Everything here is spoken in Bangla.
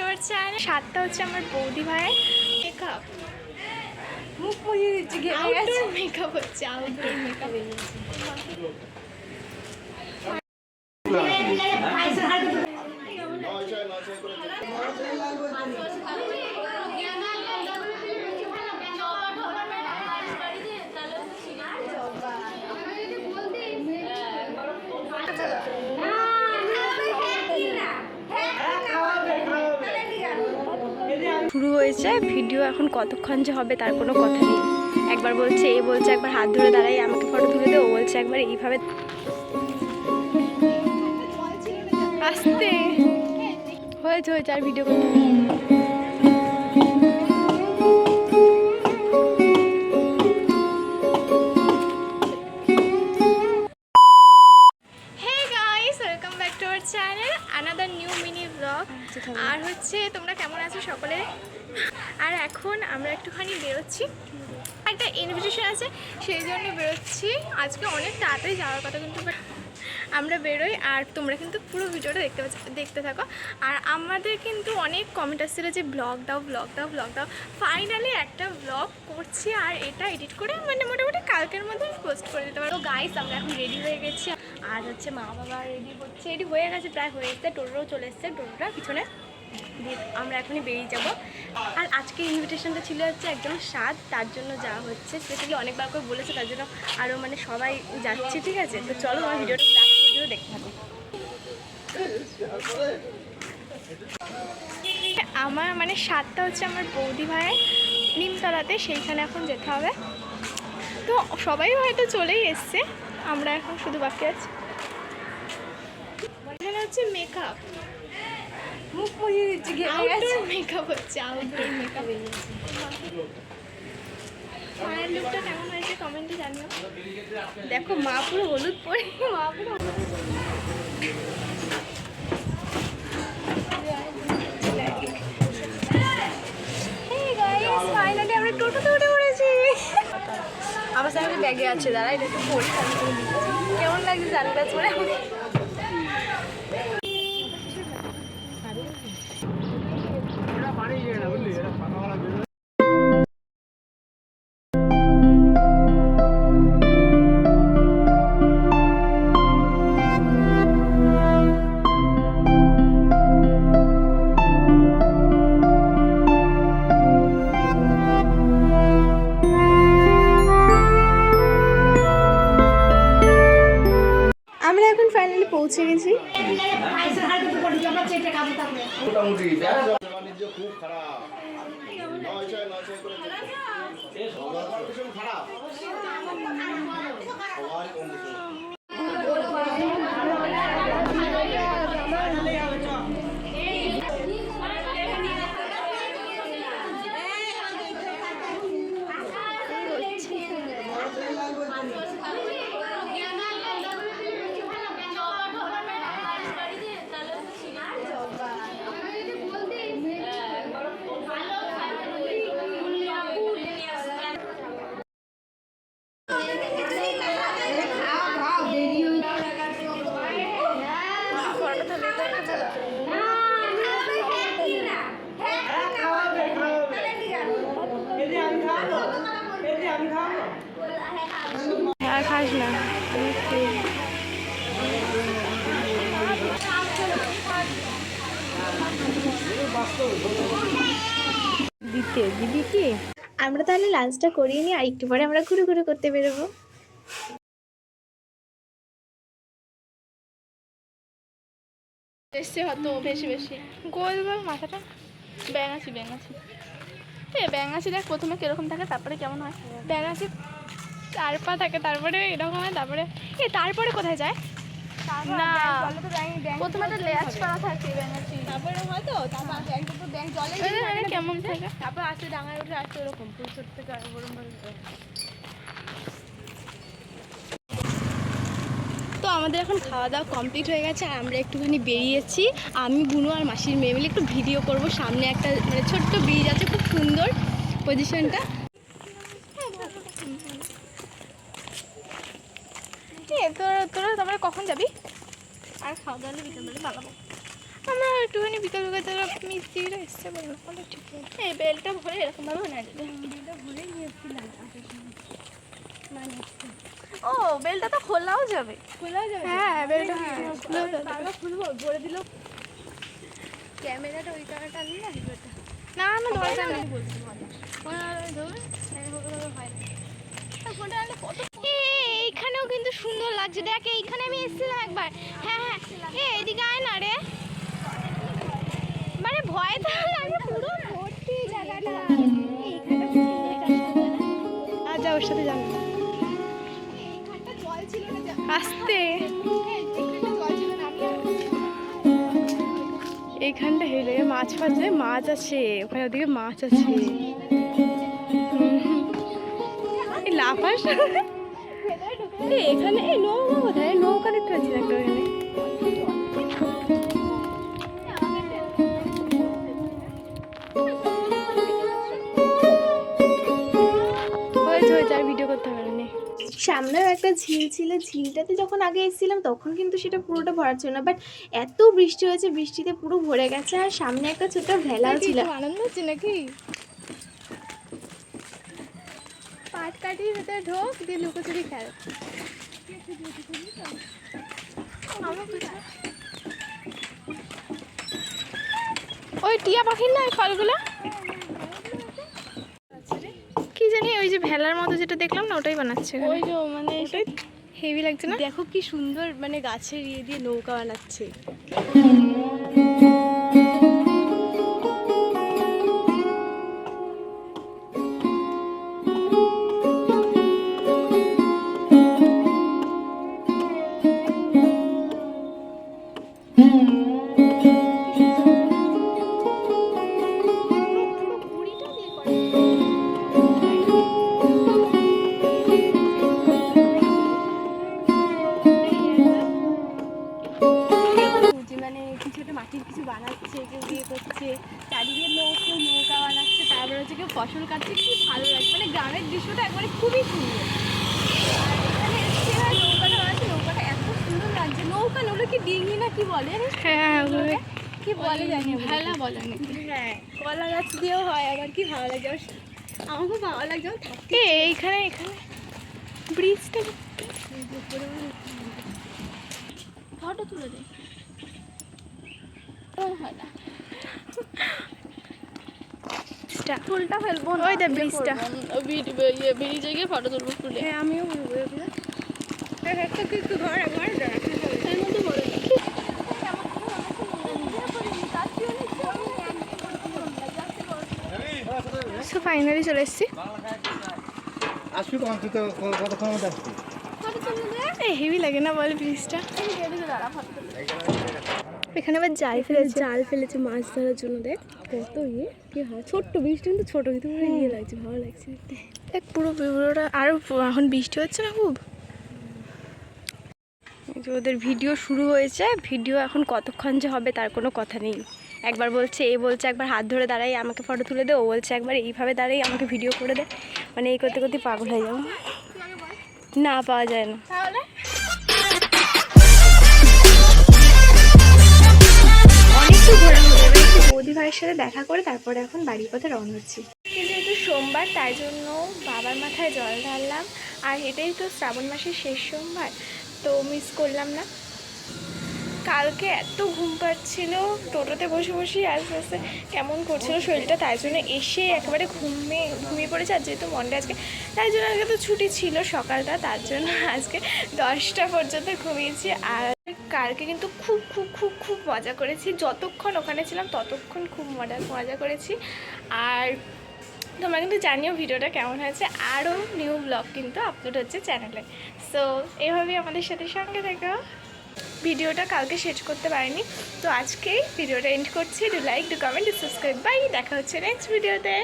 আওয়ার চ্যানেল সাতটা হচ্ছে আমার বৌদি ভাইয়ের মেকআপ মুখ মুজিয়ে দিচ্ছে মেকআপ হচ্ছে আউটডোর মেকআপ শুরু হয়েছে ভিডিও এখন কতক্ষণ যে হবে তার কোনো কথা নেই। একবার বলছে, এ বলছে, একবার হাত ধরে দাঁড়াই, আমাকে ফটো তুলে দে, ও বলছে একবার এইভাবে আসতে। হয়েছে হয়েছে, আর ভিডিও করতে আর হচ্ছে, তোমরা কেমন আছো সকলে? আর এখন আমরা একটুখানি বেরোচ্ছি। একটা ইনভিটেশন আছে, সেই জন্য বেরোচ্ছি। আজকে অনেক তাড়াতাড়ি যাওয়ার কথা কিন্তু আমরা বেরোই, আর তোমরা কিন্তু পুরো ভিডিওটা দেখতে দেখতে থাকো। আর আমাদের কিন্তু অনেক কমেন্ট আসছিল যে ব্লগ দাও ব্লগ দাও ব্লগ দাও। ফাইনালি একটা ব্লগ করছি, আর এটা এডিট করে মানে মোটামুটি কালকের মধ্যে পোস্ট করে দিতে পারো। গাইস আমরা এখন রেডি হয়ে গেছি। আর হচ্ছে মা বাবা রেডি হচ্ছে রেডি হয়ে গেছে, প্রায় হয়ে এসছে, টোটোও চলে এসছে, টোটোটা পিছনে। আমরা এখনই বেরিয়ে যাব। আর আজকে ইনভিটেশনটা ছিল হচ্ছে একদম স্বাদ তার জন্য যাওয়া হচ্ছে স্পেশালি অনেকবার করে বলেছে, তার জন্য আরও মানে সবাই যাচ্ছে, ঠিক আছে? তো চলো, আমার ভিডিওটা লাস্ট পর্যন্ত দেখতে থাকো। আমার মানে স্বাদটা হচ্ছে আমার বৌদি ভাইয়ের নিমতলাতে, সেইখানে এখন যেতে হবে। তো সবাই হয়তো চলেই এসছে, আমরা এখন শুধু বাকি আছি। হচ্ছে মেকআপ মুখ মুজিয়ে দিচ্ছে আউটডোর মেকআপ হচ্ছে আউটডোর মেকআপ মায়ের লুকটা কেমন হয়েছে কমেন্টে জানিও। দেখো মা পুরো হলুদ পরে মা পুরো ফাইনালি আমরা টোটোতে উঠে পড়েছি। আমার সামনে ব্যাগে আছে দাঁড়া এটা একটু পড়ি কেমন লাগছে সানগ্লাস পরে বাণিজ্য খুব খারাপ। নয় ছয় নয় ছয় করে খারাপ। কম খাস না দিতে দিদি কি? আমরা তাহলে লাঞ্চটা করিয়ে নিই আর একটু পরে আমরা ঘুরে ঘুরে করতে বেরোবো। এসছে হয়তো বেশি বেশি। গোল গোল মাথাটা। ব্যাং আছি ব্যাং আছি এ ব্যাং আছি দেখ প্রথমে কীরকম থাকে তারপরে কেমন হয়। ব্যাগ আছে চার পা থাকে তারপরে এরকম হয় তারপরে এ তারপরে কোথায় যায়? না। প্রথমে লেয়াজ করা থাকে তারপরে তারপর ব্যাগ জলে কেমন থাকে? তারপর আস্তে ডাঙায় উঠে আসতে ওরকম ফুল ছোট থেকে তো আমাদের এখন খাওয়া দাওয়া কমপ্লিট হয়ে গেছে আর আমরা একটুখানি বেরিয়েছি। আমি বুনু আর মাসির মেয়ে মিলে একটু ভিডিও করব। সামনে একটা মানে ছোট্ট ব্রিজ আছে খুব সুন্দর পজিশনটা তোরা তোরা তারপরে কখন যাবি আর খাওয়া দাওয়া বিকেলবেলা পালাবো আমরা একটুখানি বিকাল বিকাল তারা মিস্ত্রিরা এসছে বলল ওটা ঠিক এই বেলটা ভরে এরকম ভাবে বানায় দিলে ও বেলটা তো খোলাও যাবে খোলা যাবে হ্যাঁ বেলটা খুলেও খুলবো ভরে দিল ক্যামেরাটা ওই আনলি না ভিডিওটা না না দরকার নেই ফোনটা আনলে কত এ, এইখানেও কিন্তু সুন্দর লাগছে। দেখ এইখানে আমি এসেছিলাম একবার। হ্যাঁ হ্যাঁ। এ এদিকে আয় না রে। মানে ভয় তো লাগল পুরো ভর্তি জায়গাটা। গাছটা। আচ্ছা ওর সাথে যাব। আসতে। এই, এইখানটা হেলে মাছ ফাছ মাছ আছে। ওখানে ওদিকে মাছ আছে। লাফাস। এই এখানে এই নৌকা কোথায়? নৌকা দেখতে পাচ্ছি একটা ওখানে হয়েছে হয়েছে আর ভিডিও করতে হবে না সামনেও একটা ঝিল ছিল ঝিলটাতে যখন আগে এসেছিলাম তখন কিন্তু সেটা পুরোটা ভরা ছিল না বাট এত বৃষ্টি হয়েছে বৃষ্টিতে পুরো ভরে গেছে আর সামনে একটা ছোট ভেলাও ছিল। আনন্দ হচ্ছে নাকি? পাট কাটিয়ে ভেতরে ঢোক দিয়ে লুকোচুরি খেল। ওই টিয়া পাখির না এই ফলগুলো? কি জানি ওই যে ভেলার মতো যেটা দেখলাম না ওটাই বানাচ্ছে ওই যে মানে হেভি লাগছে না? দেখো কি সুন্দর মানে গাছের ইয়ে দিয়ে নৌকা বানাচ্ছে। বানাচ্ছে, কেউ দিয়ে করছে, চারিদিকে নৌকো, নৌকা বানাচ্ছে, তারপরে হচ্ছে কেউ ফসল কাটছে, কি ভালো লাগছে। মানে গ্রামের দৃশ্যটা একবারে খুবই সুন্দর আর এখানে এসে আর নৌকাটা বানাচ্ছে নৌকাটা এত নৌকা নৌকা কি ডিঙি না কি বলে হ্যাঁ কি বলে জানি না। বলে হ্যাঁ কলা গাছ দিয়েও হয় আবার কি ভালো লাগে? আমার খুব ভালো আমার থাকতে এইখানে এখানে ব্রিজটা ফটো তুলে দে। হয় না। ফুলটা ফেলব ওই দেখ ব্রিজটা। ব্রিজে গিয়ে ফটো তুলবো তুলে। হ্যাঁ আমিও বলব সো ফাইনালি চলে এসেছি। কতক্ষণ মধ্যে আসবি? হেভি লাগে না বল ব্রিজটা এখানে আবার জাল ফেলেছে। জাল ফেলেছে মাছ ধরার জন্য দেখ কত ইয়ে কি হয়। ছোট্ট বৃষ্টি কিন্তু ছোট কিন্তু ইয়ে লাগছে ভালো লাগছে। দেখ পুরো পুরোটা আরও এখন বৃষ্টি হচ্ছে না খুব? যে ওদের ভিডিও শুরু হয়েছে ভিডিও এখন কতক্ষণ যে হবে তার কোনো কথা নেই। একবার বলছে এ বলছে একবার হাত ধরে দাঁড়াই আমাকে ফটো তুলে দে ও বলছে একবার এইভাবে দাঁড়াই আমাকে ভিডিও করে দে। মানে এই করতে করতে পাগল হয়ে যাব। না পাওয়া যায় না। অনেকটা ঘোরা হয়ে যাবে বৌদি ভাইয়ের সাথে দেখা করে তারপরে এখন বাড়ির পথে রওনা হচ্ছি। যেহেতু সোমবার তাই জন্য বাবার মাথায় জল ঢাললাম। আর এটাই তো শ্রাবণ মাসের শেষ সোমবার তো মিস করলাম না। কালকে এত ঘুম পাচ্ছিল, টোটোতে বসে বসে আস্তে আস্তে কেমন করছিল শরীরটা, তাই জন্য এসে একেবারে ঘুমিয়ে ঘুমিয়ে পড়েছে। আর যেহেতু মনটা আজকে, তাই জন্য আজকে তো ছুটি ছিল সকালটা, তার জন্য আজকে দশটা পর্যন্ত ঘুমিয়েছি। আর কালকে কিন্তু খুব খুব খুব খুব মজা করেছি। যতক্ষণ ওখানে ছিলাম, ততক্ষণ খুব মজা মজা করেছি। আর তোমরা কিন্তু জানিও ভিডিওটা কেমন হয়েছে। আরও নিউ ব্লগ কিন্তু আপলোড হচ্ছে চ্যানেলে সো এভাবেই আমাদের সাথে সঙ্গে দেখো ভিডিওটা কালকে শেষ করতে পারিনি। তো আজকেই ভিডিওটা এন্ড করছি। Do like do comment do subscribe bye দেখা হচ্ছে নেক্সট ভিডিওতে